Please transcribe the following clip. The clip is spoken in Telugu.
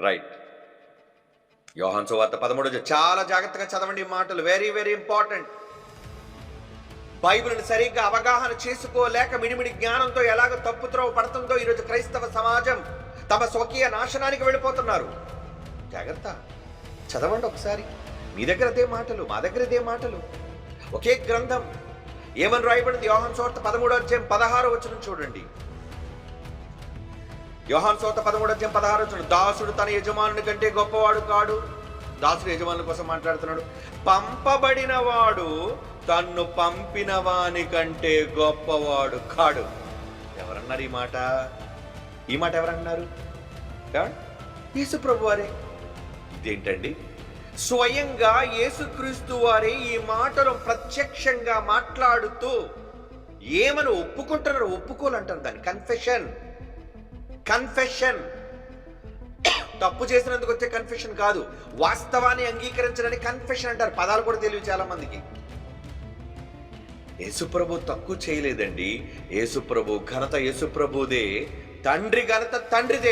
రైట్ యోహాన్ సువార్త పదమూడు చాలా జాగ్రత్తగా చదవండి మాటలు. వెరీ వెరీ ఇంపార్టెంట్ బైబిల్ని సరిగ్గా అవగాహన చేసుకోలేక మిడిమిడి జ్ఞానంతో ఎలాగ తప్పుత్రవ పడుతుందో ఈరోజు క్రైస్తవ సమాజం తమ స్వకీయ నాశనానికి వెళ్ళిపోతున్నారు. జాగ్రత్త. చదవండి ఒకసారి. మీ దగ్గర అదే మాటలు మా దగ్గర ఇదే మాటలు. ఒకే గ్రంథం. ఏమని రాయబడింది? యోహన్ సోర్త పదమూడో అధ్యాయం పదహారు వచ్చిన చూడండి. యోహాన్ సోత పదమూడు అధ్యాయం పదహారు వచ్చిన దాసుడు తన యజమానుని కంటే గొప్పవాడు కాడు. దాసుడు యజమానుల కోసం మాట్లాడుతున్నాడు. పంపబడిన వాడు తన్ను పంపిన వాని కంటే గొప్పవాడు కాడు. ఎవరన్నారు ఈ మాట? ఈ మాట ఎవరన్నారు? యేసు ప్రభు వారే. ఇదేంటండి? స్వయంగా యేసుక్రీస్తు వారే ఈ మాటను ప్రత్యక్షంగా మాట్లాడుతూ ఏమని ఒప్పుకుంటున్నారు ఒప్పుకోలంటారు దాన్ని. కన్ఫెషన్ కన్ఫెషన్ తప్పు చేసినందుకు వచ్చే కన్ఫెషన్ కాదు. వాస్తవాన్ని అంగీకరించడానికి కన్ఫెషన్ అంటారు. పదాలు కూడా తెలియదు చాలా మందికి. యేసుప్రభు తక్కువ చేయలేదండి. యేసుప్రభు ఘనత యేసుప్రభుదే. తండ్రి ఘనత తండ్రిదే.